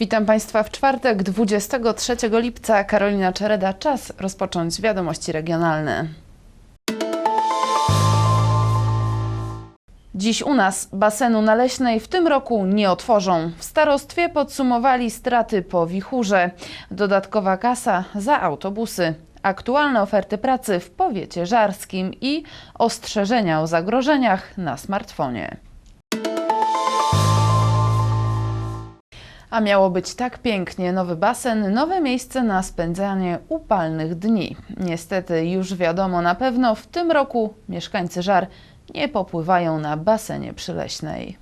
Witam Państwa w czwartek 23 lipca. Karolina Czereda. Czas rozpocząć wiadomości regionalne. Dziś u nas basenu na Leśnej w tym roku nie otworzą. W starostwie podsumowali straty po wichurze. Dodatkowa kasa za autobusy. Aktualne oferty pracy w powiecie żarskim i ostrzeżenia o zagrożeniach na smartfonie. A miało być tak pięknie, nowy basen, nowe miejsce na spędzanie upalnych dni. Niestety już wiadomo na pewno, w tym roku mieszkańcy Żar nie popływają na basenie przyleśnej.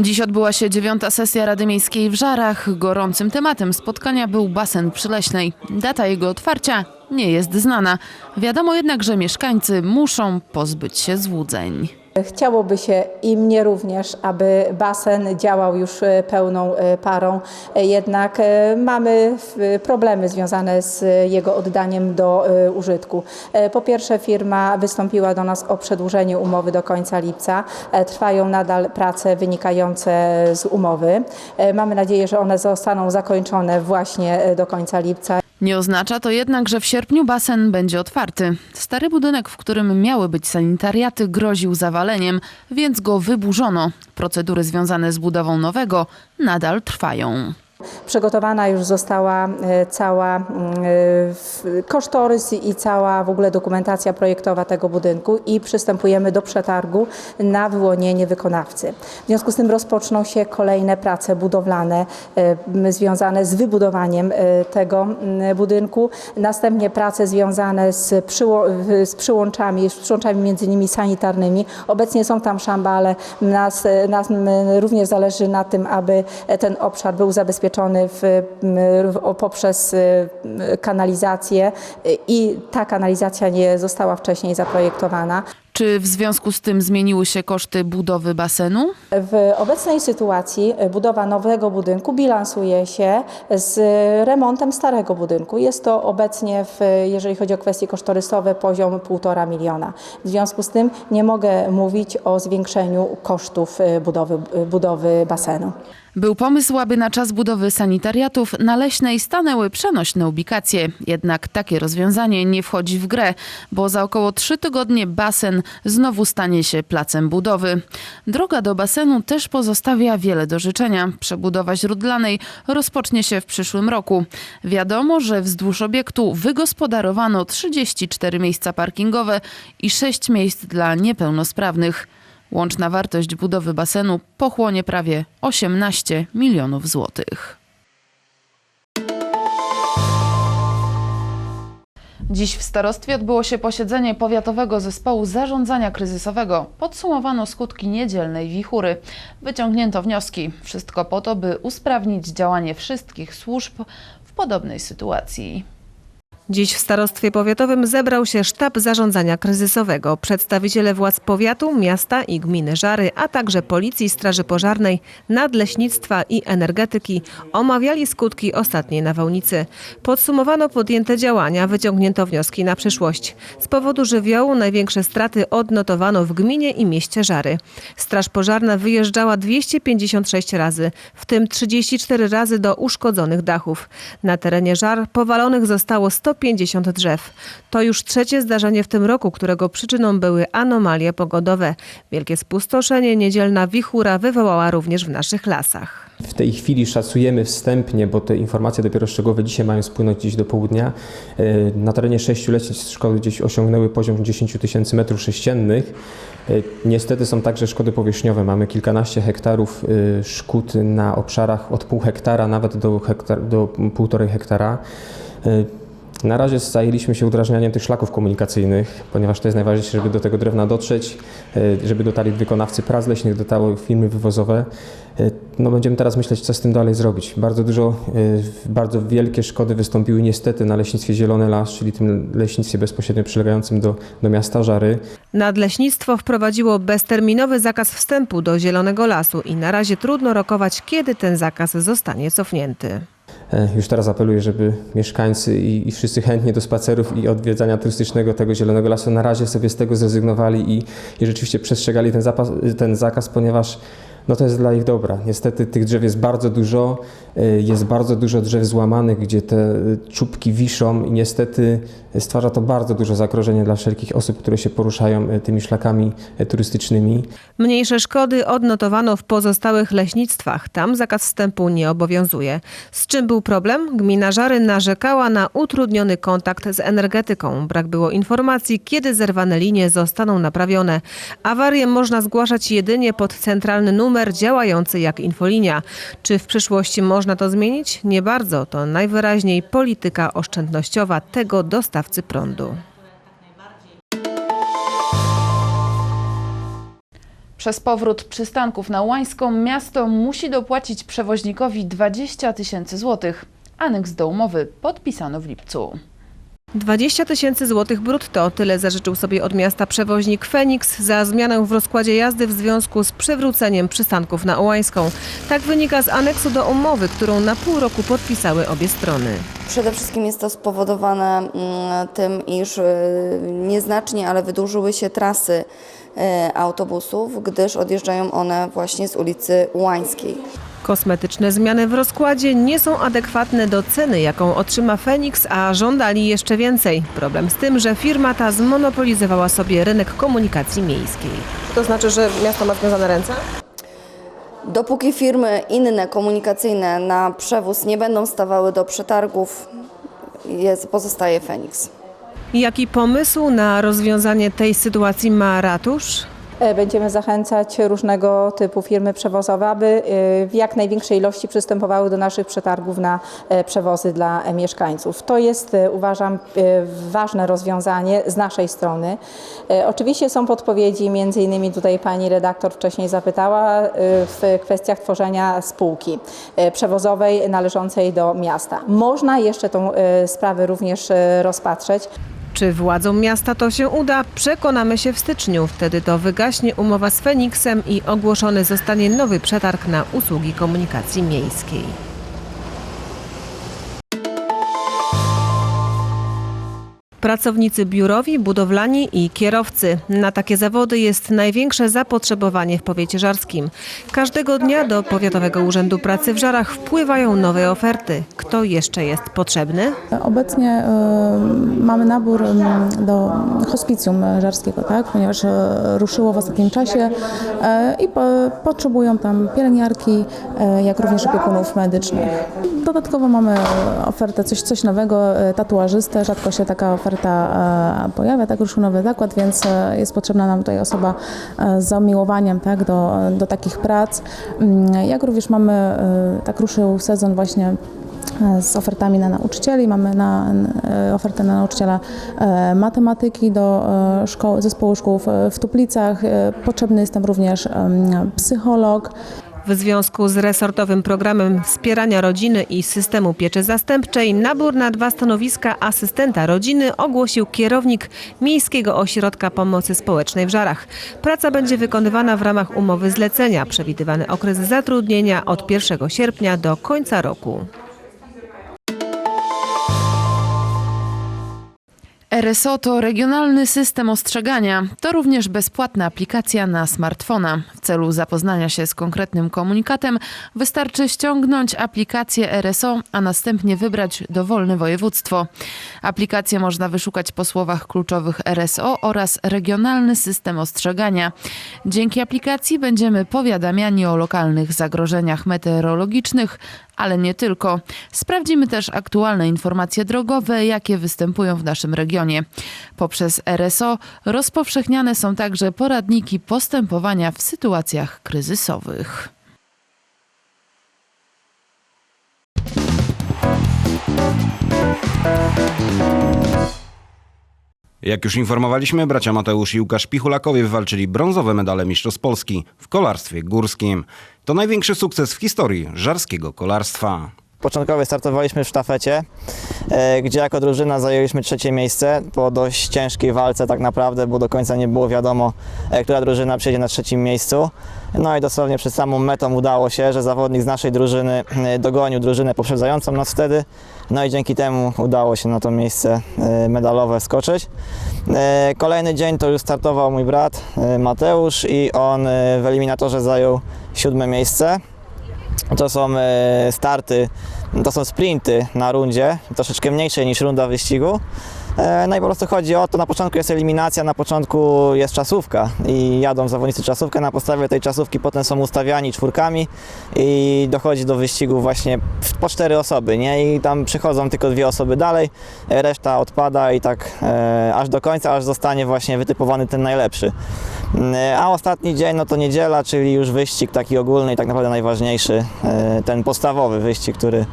Dziś odbyła się dziewiąta sesja Rady Miejskiej w Żarach. Gorącym tematem spotkania był basen przyleśnej. Data jego otwarcia nie jest znana. Wiadomo jednak, że mieszkańcy muszą pozbyć się złudzeń. Chciałoby się i mnie również, aby basen działał już e, pełną e, parą, E, jednak mamy problemy związane z jego oddaniem do użytku. Po pierwsze firma wystąpiła do nas o przedłużenie umowy do końca lipca. Trwają nadal prace wynikające z umowy. Mamy nadzieję, że one zostaną zakończone właśnie do końca lipca. Nie oznacza to jednak, że w sierpniu basen będzie otwarty. Stary budynek, w którym miały być sanitariaty, groził zawaleniem, więc go wyburzono. Procedury związane z budową nowego nadal trwają. Przygotowana już została e, cała mm, e, kosztorys i cała w ogóle dokumentacja projektowa tego budynku i przystępujemy do przetargu na wyłonienie wykonawcy. W związku z tym rozpoczną się kolejne prace budowlane e, związane z wybudowaniem tego mm, budynku. Następnie prace związane z, przyło- z przyłączami, z przyłączami między innymi sanitarnymi. Obecnie są tam szambale. Nas, nas również zależy na tym, aby ten obszar był zabezpieczony m, w, poprzez m, kanalizację i ta kanalizacja nie została wcześniej zaprojektowana. Czy w związku z tym zmieniły się koszty budowy basenu? W obecnej sytuacji e, budowa nowego budynku bilansuje się z remontem starego budynku. Jest to obecnie, w, jeżeli chodzi o kwestie kosztorysowe, poziom 1,5 miliona. W związku z tym nie mogę mówić o zwiększeniu kosztów e, budowy, budowy basenu. Był pomysł, aby na czas budowy sanitariatów na Leśnej stanęły przenośne ubikacje. Jednak takie rozwiązanie nie wchodzi w grę, bo za około trzy tygodnie basen znowu stanie się placem budowy. Droga do basenu też pozostawia wiele do życzenia. Przebudowa źródlanej rozpocznie się w przyszłym roku. Wiadomo, że wzdłuż obiektu wygospodarowano 34 miejsca parkingowe i 6 miejsc dla niepełnosprawnych. Łączna wartość budowy basenu pochłonie prawie 18 milionów złotych. Dziś w starostwie odbyło się posiedzenie Powiatowego Zespołu Zarządzania Kryzysowego. Podsumowano skutki niedzielnej wichury. Wyciągnięto wnioski. Wszystko po to, by usprawnić działanie wszystkich służb w podobnej sytuacji. Dziś w starostwie powiatowym zebrał się sztab zarządzania kryzysowego, przedstawiciele władz powiatu, miasta i gminy Żary, a także Policji, Straży Pożarnej, Nadleśnictwa i Energetyki omawiali skutki ostatniej nawałnicy. Podsumowano podjęte działania, wyciągnięto wnioski na przyszłość. Z powodu żywiołu największe straty odnotowano w gminie i mieście Żary. Straż Pożarna wyjeżdżała 256 razy, w tym 34 razy do uszkodzonych dachów. Na terenie Żar powalonych zostało 150 drzew. To już trzecie zdarzenie w tym roku, którego przyczyną były anomalie pogodowe. Wielkie spustoszenie niedzielna wichura wywołała również w naszych lasach. W tej chwili szacujemy wstępnie, bo te informacje dopiero szczegółowe dzisiaj mają spłynąć dziś do południa. e, Na terenie sześciu lecznic szkody gdzieś osiągnęły poziom 10 tysięcy metrów sześciennych. E, Niestety są także szkody powierzchniowe. Mamy kilkanaście hektarów e, szkód na obszarach od pół hektara nawet do, hektar, do półtorej hektara. Na razie zajęliśmy się udrażnianiem tych szlaków komunikacyjnych, ponieważ to jest najważniejsze, żeby do tego drewna dotrzeć, e, żeby dotarli wykonawcy prac leśnych, dotarły firmy wywozowe. E, No będziemy teraz myśleć, co z tym dalej zrobić. Bardzo dużo, e, bardzo wielkie szkody wystąpiły niestety na leśnictwie Zielony Las, czyli tym leśnictwie bezpośrednio przylegającym do, do miasta Żary. Nadleśnictwo wprowadziło bezterminowy zakaz wstępu do Zielonego Lasu i na razie trudno rokować, kiedy ten zakaz zostanie cofnięty. E, Już teraz apeluję, żeby mieszkańcy i, i wszyscy chętni do spacerów i odwiedzania turystycznego tego Zielonego Lasu na razie sobie z tego zrezygnowali i, i rzeczywiście przestrzegali ten, zapas, ten zakaz, ponieważ no to jest dla ich dobra. Niestety tych drzew jest bardzo dużo, y, jest bardzo dużo drzew złamanych, gdzie te y, czubki wiszą i niestety stwarza to bardzo duże zagrożenie dla wszelkich osób, które się poruszają y, tymi szlakami turystycznymi. Mniejsze szkody odnotowano w pozostałych leśnictwach. Tam zakaz wstępu nie obowiązuje. Z czym był problem? Gmina Żary narzekała na utrudniony kontakt z energetyką. Brak było informacji, kiedy zerwane linie zostaną naprawione. Awarię można zgłaszać jedynie pod centralny numer działający jak infolinia. Czy w przyszłości można to zmienić? Nie bardzo. To najwyraźniej polityka oszczędnościowa tego dostawcy prądu. Przez powrót przystanków na Łańską miasto musi dopłacić przewoźnikowi 20 tysięcy złotych. Aneks do umowy podpisano w lipcu. 20 tysięcy złotych brutto. Tyle zażyczył sobie od miasta przewoźnik Feniks za zmianę w rozkładzie jazdy w związku z przywróceniem przystanków na Ołańską. Tak wynika z aneksu do umowy, którą na pół roku podpisały obie strony. Przede wszystkim jest to spowodowane mm, tym, iż y, nieznacznie, ale wydłużyły się trasy y, autobusów, gdyż odjeżdżają one właśnie z ulicy Łańskiej. Kosmetyczne zmiany w rozkładzie nie są adekwatne do ceny, jaką otrzyma Feniks, a żądali jeszcze więcej. Problem z tym, że firma ta zmonopolizowała sobie rynek komunikacji miejskiej. To znaczy, że miasto ma związane ręce? Dopóki firmy inne komunikacyjne na przewóz nie będą stawały do przetargów, jest, pozostaje Feniks. Jaki pomysł na rozwiązanie tej sytuacji ma ratusz? E, Będziemy zachęcać różnego typu firmy przewozowe, aby e, w jak największej ilości przystępowały do naszych przetargów na e, przewozy dla mieszkańców. To jest, uważam, ważne rozwiązanie z naszej strony. Oczywiście są podpowiedzi, między innymi tutaj pani redaktor wcześniej zapytała, w kwestiach tworzenia spółki przewozowej należącej do miasta. Można jeszcze tą sprawę również rozpatrzeć. Czy władzom miasta to się uda? Przekonamy się w styczniu. Wtedy to wygaśnie umowa z Feniksem i ogłoszony zostanie nowy przetarg na usługi komunikacji miejskiej. Pracownicy biurowi, budowlani i kierowcy. Na takie zawody jest największe zapotrzebowanie w powiecie żarskim. Każdego dnia do Powiatowego Urzędu Pracy w Żarach wpływają nowe oferty. Kto jeszcze jest potrzebny? Obecnie e, mamy nabór m, do hospicjum żarskiego, tak? ponieważ e, ruszyło w ostatnim czasie e, i po, potrzebują tam pielęgniarki, e, jak również opiekunów medycznych. Dodatkowo mamy ofertę coś, coś nowego, e, tatuażystę. Rzadko się taka oferta e, pojawia, tak ruszył nowy zakład, więc e, jest potrzebna nam tutaj osoba e, z zamiłowaniem tak, do, do takich prac. Mm, Jak również mamy, tak ruszył sezon właśnie z ofertami na nauczycieli. Mamy na, ofertę na nauczyciela matematyki do szkoły, zespołu szkół w- Tuplicach. Potrzebny jest tam również psycholog. W związku z resortowym programem wspierania rodziny i systemu pieczy zastępczej nabór na dwa stanowiska asystenta rodziny ogłosił kierownik Miejskiego Ośrodka Pomocy Społecznej w Żarach. Praca będzie wykonywana w ramach umowy zlecenia. Przewidywany okres zatrudnienia od 1 sierpnia do końca roku. RSO to regionalny system ostrzegania. To również bezpłatna aplikacja na smartfona. W celu zapoznania się z konkretnym komunikatem wystarczy ściągnąć aplikację RSO, a następnie wybrać dowolne województwo. Aplikację można wyszukać po słowach kluczowych RSO oraz regionalny system ostrzegania. Dzięki aplikacji będziemy powiadamiani o lokalnych zagrożeniach meteorologicznych, ale nie tylko. Sprawdzimy też aktualne informacje drogowe, jakie występują w naszym regionie. Poprzez RSO rozpowszechniane są także poradniki postępowania w sytuacjach kryzysowych. Jak już informowaliśmy, bracia Mateusz i Łukasz Pichulakowie wywalczyli brązowe medale Mistrzostw Polski w kolarstwie górskim. To największy sukces w historii żarskiego kolarstwa. Początkowo startowaliśmy w sztafecie. e, gdzie jako drużyna zajęliśmy trzecie miejsce po dość ciężkiej walce tak naprawdę, bo do końca nie było wiadomo, e, która drużyna przyjdzie na trzecim miejscu. No i dosłownie przed samą metą udało się, że zawodnik z naszej drużyny e, dogonił drużynę poprzedzającą nas wtedy. No i dzięki temu udało się na to miejsce medalowe skoczyć. Kolejny dzień to już startował mój brat Mateusz i on w eliminatorze zajął siódme miejsce. To są e, starty, to są sprinty na rundzie, troszeczkę mniejsze niż runda wyścigu. E, No i po prostu chodzi o to, na początku jest eliminacja, na początku jest czasówka i jadą zawodnicy czasówkę, na podstawie tej czasówki potem są ustawiani czwórkami i dochodzi do wyścigu właśnie po cztery osoby, nie? I tam przychodzą tylko dwie osoby dalej, reszta odpada i tak e, aż do końca, aż zostanie właśnie wytypowany ten najlepszy. E, A ostatni dzień, no to niedziela, czyli już wyścig taki ogólny i tak naprawdę najważniejszy, e, ten podstawowy wyścig, który,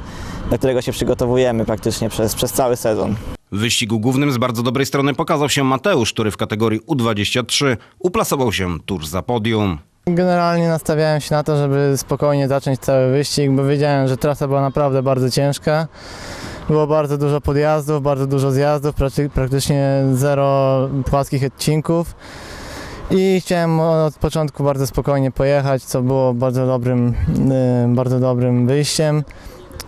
do którego się przygotowujemy praktycznie przez, przez cały sezon. W wyścigu głównym z bardzo dobrej strony pokazał się Mateusz, który w kategorii U23 uplasował się tuż za podium. Generalnie nastawiałem się na to, żeby spokojnie zacząć cały wyścig, bo wiedziałem, że trasa była naprawdę bardzo ciężka. Było bardzo dużo podjazdów, bardzo dużo zjazdów, prakty- praktycznie zero płaskich odcinków. I chciałem od początku bardzo spokojnie pojechać, co było bardzo dobrym, y, bardzo dobrym wyjściem.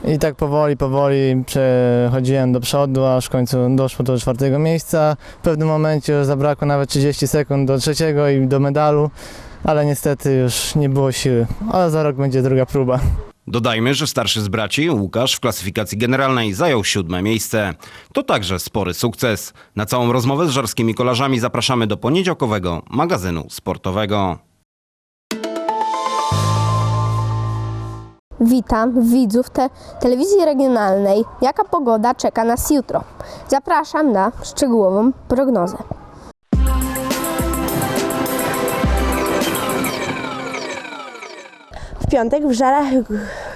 I tak powoli, powoli przechodziłem do przodu, aż w końcu doszło do czwartego miejsca. W pewnym momencie już zabrakło nawet 30 sekund do trzeciego i do medalu ale niestety już nie było siły. Ale za rok będzie druga próba. Dodajmy, że starszy z braci, Łukasz, w klasyfikacji generalnej zajął siódme miejsce. To także spory sukces. Na całą rozmowę z żarskimi kolarzami zapraszamy do poniedziałkowego magazynu sportowego. Witam widzów te telewizji regionalnej. Jaka pogoda czeka nas jutro? Zapraszam na szczegółową prognozę. Piątek w Żarach,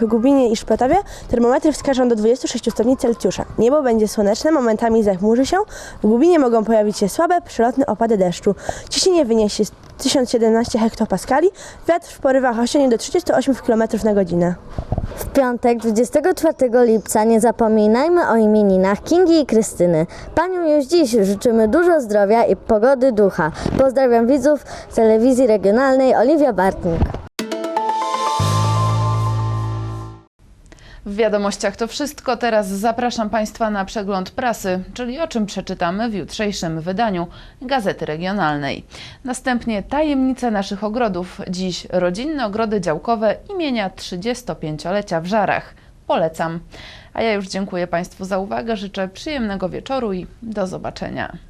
Gubinie i Szpotowie termometry wskażą do 26 stopni Celsjusza. Niebo będzie słoneczne, momentami zachmurzy się. W Gubinie mogą pojawić się słabe, przelotne opady deszczu. Ciśnienie wyniesie 1017 hektopaskali, wiatr w porywach osiągnie do 38 km na godzinę. W piątek 24 lipca nie zapominajmy o imieninach Kingi i Krystyny. Paniom już dziś życzymy dużo zdrowia i pogody ducha. Pozdrawiam widzów telewizji regionalnej Oliwia Bartnik. W wiadomościach to wszystko. Teraz zapraszam Państwa na przegląd prasy, czyli o czym przeczytamy w jutrzejszym wydaniu Gazety Regionalnej. Następnie tajemnice naszych ogrodów. Dziś rodzinne ogrody działkowe imienia 35-lecia w Żarach. Polecam. A ja już dziękuję Państwu za uwagę, życzę przyjemnego wieczoru i do zobaczenia.